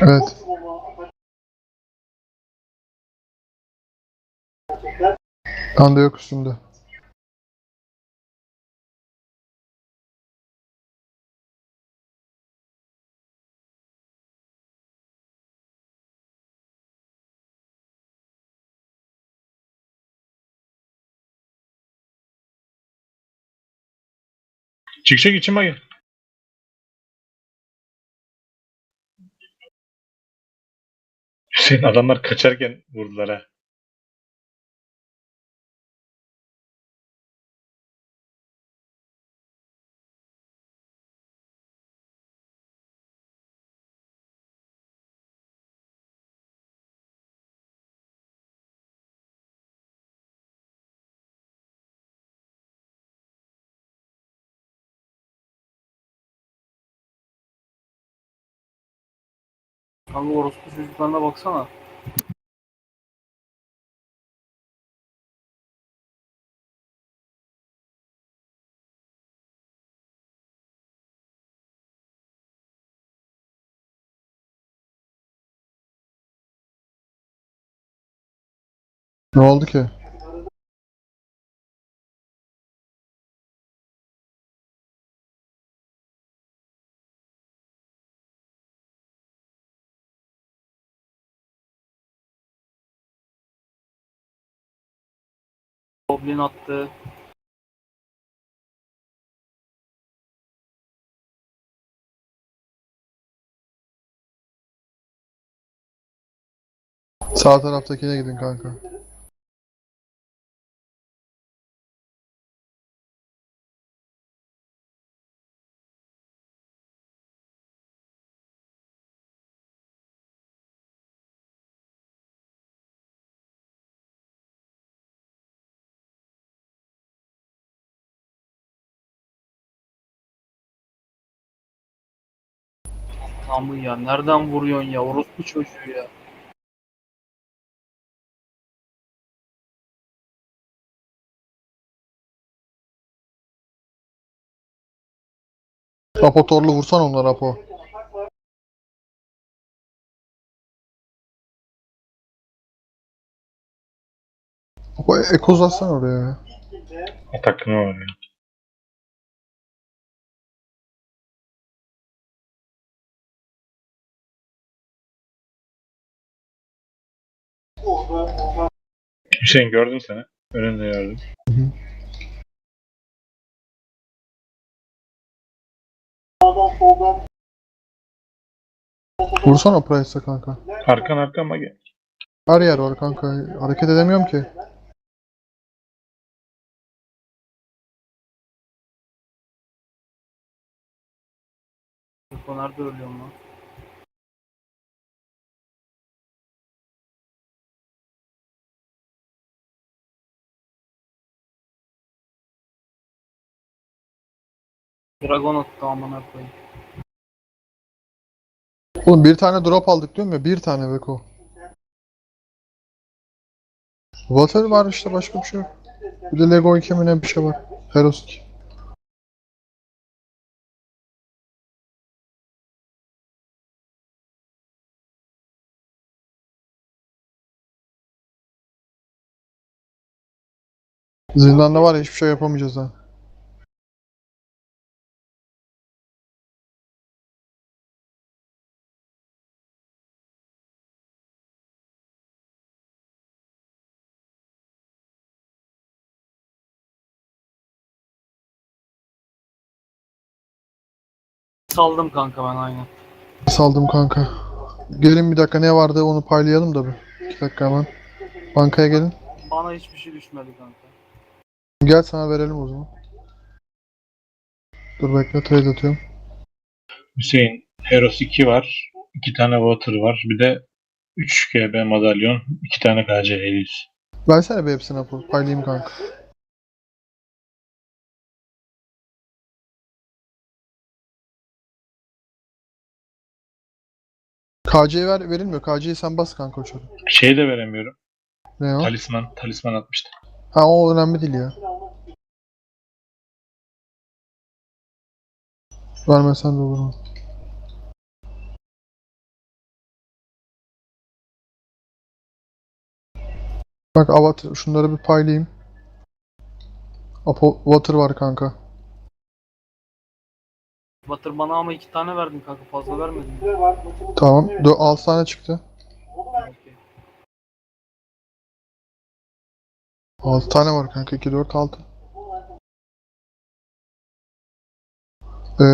Evet. Anda yok üstümde. Çıkacak için bayır. Hüseyin adamlar kaçarken vurdular ha. Kanka orospu çocuklarına baksana. Ne oldu ki? Goblin attı. Sağ taraftakine gidin kanka. Tamı ya nereden vuruyorsun ya orospu çocuğu ya. Apo torlu vursan onlara Apo. Apo eko uzatsan oraya ya. Atakını var ya. Hüseyin gördüm seni. Önünde gördüm. Vursana Price'a kanka. Arkan arkan mage. Her yer var kanka. Hareket edemiyorum ki. Bu nerede ölüyorsun lan? Dragon attı amına koyayım. Oğlum bir tane drop aldık diyorum ya. Bir tane Beko. Water var işte başka bir şey yok. Bir de Lego 2 mi ne bir şey var. Heroes 2. Zindanda var ya hiçbir şey yapamayacağız ha. Saldım kanka ben aynen. Saldım kanka. Gelin bir dakika ne vardı onu paylayalım da bir. İki dakika hemen. Bankaya gelin. Bana hiçbir şey düşmedi kanka. Gel sana verelim o zaman. Dur bekle trade atıyorum. Hüseyin Heros 2 var. 2 tane Water var. Bir de 3 GB madalyon. 2 tane KC 700. Versene bir hepsini Apo. Paylayayım kanka. KC ver, verilmiyor. KC'yi sen bas kanka uçarı. Şey de veremiyorum. Ne o? Talisman. Talisman atmıştım. Ha o önemli değil ya. Vermesen de olur mu? Bak avatar şunları bir paylayayım. Apo water var kanka. Batır bana ama iki tane verdin kanka fazla vermedin. Tamam. 6 tane çıktı. Okey. 6 tane var kanka. 2 4 6. Ee,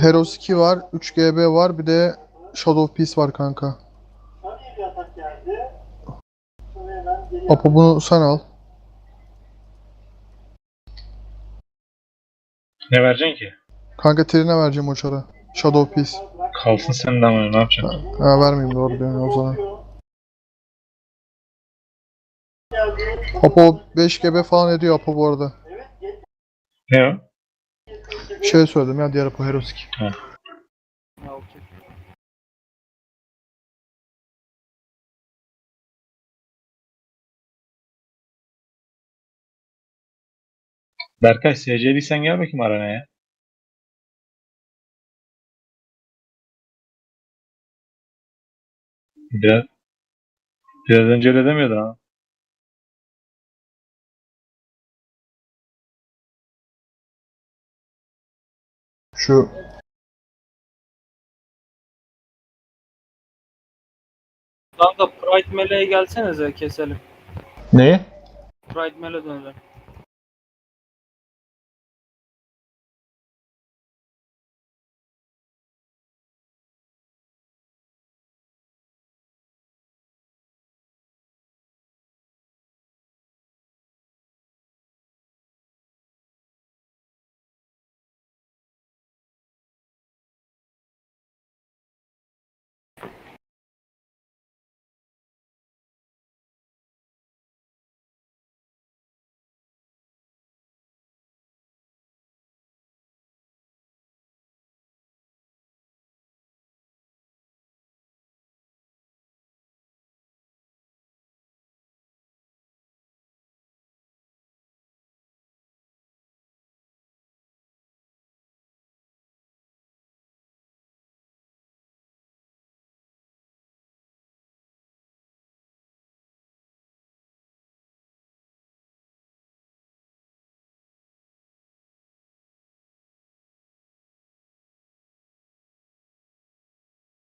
Heroes 2 var, 3 GB var, bir de Shadow Piece var kanka. Apo bunu sen al. Ne vereceksin ki? Kanka trine vereceğim o çara. Shadow Piece. Kalsın sende ama ne yapacaksın? Ha, vermeyeyim doğru diyorsun o zaman. Apo 5 GB falan ediyor Apo bu arada. Ne o? Şey söyledim ya diğer Apo Heroes 2. Ya okey. Berkay SC'liysen gel bakayım aranaya. Biraz, biraz önce öyle demiyordun ama. Şu Kanka Pride Mele'ye gelsenize keselim. Neyi? Pride Mele dönelim.